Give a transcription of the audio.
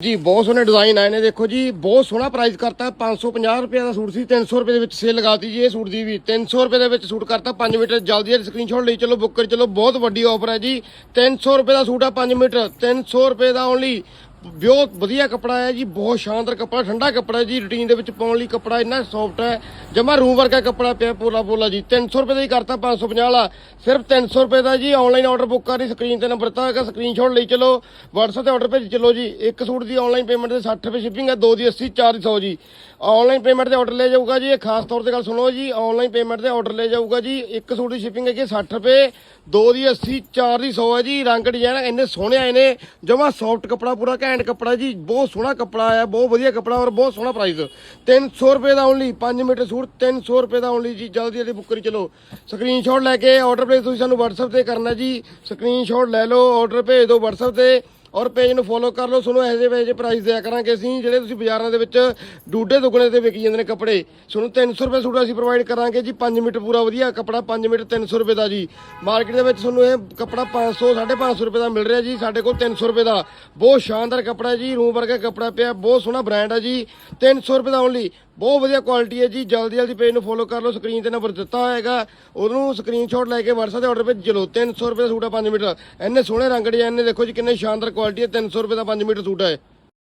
ਜੀ, ਬਹੁਤ ਸੋਹਣੇ ਡਿਜ਼ਾਈਨ ਆਏ ਨੇ, ਦੇਖੋ ਜੀ, ਬਹੁਤ ਸੋਹਣਾ ਪ੍ਰਾਈਸ ਕਰਤਾ 550 ਰੁਪਏ ਦਾ ਸੂਟ ਸੀ 300 ਰੁਪਏ ਦੇ ਵਿੱਚ ਸੇਲ ਲਗਾਤੀ ਜੀ ਇਹ ਸੂਟ ਦੀ ਵੀ। 300 ਰੁਪਏ ਦੇ ਵਿੱਚ ਸੂਟ ਕਰਤਾ 5 ਮੀਟਰ ਜਲਦੀ ਜਲਦੀ ਸਕਰੀਨਸ਼ਾਟ ਲਈ ਚਲੋ ਬੁੱਕ ਕਰੀ ਚਲੋ, ਬਹੁਤ ਵੱਡੀ ਆਫਰ ਹੈ ਜੀ। 300 ਰੁਪਏ ਦਾ ਸੂਟ ਆ 5 ਮੀਟਰ 300 ਰੁਪਏ ਦਾ ਓਨਲੀ ਬਹੁਤ ਵਧੀਆ ਕੱਪੜਾ ਹੈ ਜੀ, ਬਹੁਤ ਸ਼ਾਨਦਾਰ ਕੱਪੜਾ, ਠੰਡਾ ਕੱਪੜਾ ਹੈ ਜੀ ਰੂਟੀਨ ਦੇ ਵਿੱਚ ਪਾਉਣ ਲਈ ਕੱਪੜਾ ਇੰਨਾ ਸੌਫਟ ਹੈ। ਜਮਾ ਰੂਮ ਵਰਗਾ ਕੱਪੜਾ ਪਿਆ, ਪੋਲਾ ਪੋਲਾ ਜੀ। 300 ਰੁਪਏ ਦਾ ਹੀ ਕਰਤਾ 550 ਵਾਲਾ। ਸਿਰਫ 300 ਰੁਪਏ ਦਾ ਜੀ ਆਨਲਾਈਨ ਆਰਡਰ ਬੁੱਕ ਕਰਨੀ ਸਕਰੀਨ ਤੇ ਨੰਬਰ ਤਾਂ ਹੈਗਾ ਸਕਰੀਨਸ਼ਾਟ ਲਈ ਚਲੋ। WhatsApp ਤੇ ਆਰਡਰ ਭੇਜ ਚਲੋ ਜੀ। ਇੱਕ ਸੂਟ ਦੀ ਆਨਲਾਈਨ ਪੇਮੈਂਟ ਦੇ 60 ਰੁਪਏ ਸ਼ਿਪਿੰਗ ਹੈ, ਦੋ ਦੀ 80 ਚਾਰ ਦੀ 100 ਜੀ। ਆਨਲਾਈਨ ਪੇਮੈਂਟ ਤੇ ਆਰਡਰ ਲੈ ਜਾਊਗਾ ਜੀ, ਇਹ ਖਾਸ ਤੌਰ ਤੇ ਗੱਲ ਸੁਣੋ ਜੀ ਆਨਲਾਈਨ ਪੇਮੈਂਟ ਤੇ ਆਰਡਰ ਲੈ ਜਾਊਗਾ ਜੀ। ਇੱਕ ਸੂਟ ਦੀ ਸ਼ਿਪਿੰਗ ਹੈਗੀ 60 ਰੁਪਏ, ਦੋ ਦੀ 80 ਚਾਰ ਦੀ 100 ਹੈ ਜੀ। ਰੰਗ ਡਿਜ਼ਾਈਨ ਇੰਨੇ ਸੋਹਣੇ ਆਏ ਨੇ, ਜਮਾ ਸੌਫਟ ਕੱਪੜਾ ਪੂਰਾ ਘੈਂਟ ਕੱਪੜਾ ਜੀ, ਬਹੁਤ ਸੋਹਣਾ ਕੱਪੜਾ ਆਇਆ, ਬਹੁਤ ਵਧੀਆ ਕੱਪੜਾ ਔਰ ਬਹੁਤ ਸੋਹਣਾ ਪ੍ਰਾਈਸ 300 ਰੁਪਏ ਦਾ ਓਨਲੀ 5 ਮੀਟਰ ਸੂਟ 300 ਰੁਪਏ ਦਾ ਓਨਲੀ ਜੀ, ਜਲਦੀ ਜਲਦੀ ਬੁੱਕ ਕਰੀ ਚਲੋ। ਸਕਰੀਨਸ਼ਾਟ ਲੈ ਕੇ ਆਰਡਰ ਪਲੇਸ ਤੁਸੀਂ ਸਾਨੂੰ WhatsApp ਤੇ ਕਰਨਾ ਜੀ। ਸਕਰੀਨਸ਼ਾਟ ਲੈ ਲਓ ਆਰਡਰ ਭੇਜ ਦਿਓ WhatsApp ਤੇ। ਔਰ ਪੇਜ ਨੂੰ ਫੋਲੋ ਕਰ ਲਓ ਤੁਹਾਨੂੰ ਇਹੋ ਜਿਹੇ ਵੇਜ ਪ੍ਰਾਈਸ ਦਿਆ ਕਰਾਂਗੇ ਅਸੀਂ, ਜਿਹੜੇ ਤੁਸੀਂ ਬਾਜ਼ਾਰਾਂ ਦੇ ਵਿੱਚ ਡੂਡੇ ਦੁਗਣੇ ਤੇ ਵਿਕੀ ਜਾਂਦੇ ਨੇ ਕੱਪੜੇ। ਤੁਹਾਨੂੰ 300 ਰੁਪਏ ਸੂਟ ਅਸੀਂ ਪ੍ਰੋਵਾਈਡ ਕਰਾਂਗੇ ਜੀ 5 ਮੀਟਰ ਪੂਰਾ ਵਧੀਆ ਕੱਪੜਾ 5 ਮੀਟਰ 300 ਰੁਪਏ ਦਾ ਜੀ। ਮਾਰਕੀਟ ਦੇ ਵਿੱਚ ਤੁਹਾਨੂੰ ਇਹ ਕੱਪੜਾ 500 550 ਰੁਪਏ ਦਾ ਮਿਲ ਰਿਹਾ ਜੀ, ਸਾਡੇ ਕੋਲ 300 ਰੁਪਏ ਦਾ। ਬਹੁਤ ਸ਼ਾਨਦਾਰ ਕੱਪੜਾ ਜੀ, ਰੂਮ ਵਰਗਾ ਕੱਪੜਾ ਪਿਆ, ਬਹੁਤ ਸੋਹਣਾ ਬ੍ਰਾਂਡ ਹੈ ਜੀ। 300 ਰੁਪਏ ਦਾ ਓਨਲੀ ਬਹੁਤ ਵਧੀਆ ਕੁਆਲਿਟੀ ਹੈ ਜੀ। ਜਲਦੀ ਜਲਦੀ ਪੇਜ ਨੂੰ ਫੋਲੋ ਕਰ ਲਓ। ਸਕਰੀਨ ਤੇ ਨੰਬਰ ਦਿੱਤਾ ਹੋਏਗਾ ਉਹਨੂੰ ਸਕਰੀਨਸ਼ਾਟ ਲੈ ਕੇ WhatsApp ਤੇ ਆਰਡਰ ਭੇਜ। ਚਲੋ 300 ਰੁਪਏ ਦਾ ਸੂਟ ਹੈ 5 ਮੀਟਰ। ਇੰਨੇ ਸੋਹਣੇ ਰੰਗ ਡਿਜ਼ਾਈਨ ਨੇ ਦੇਖੋ ਜੀ, ਕਿੰਨੇ ਸ਼ਾਨਦਾਰ ਕੁਆਲਿਟੀ ਹੈ। 300 ਰੁਪਏ ਦਾ 5 ਮੀਟਰ ਸੂਟ ਹੈ।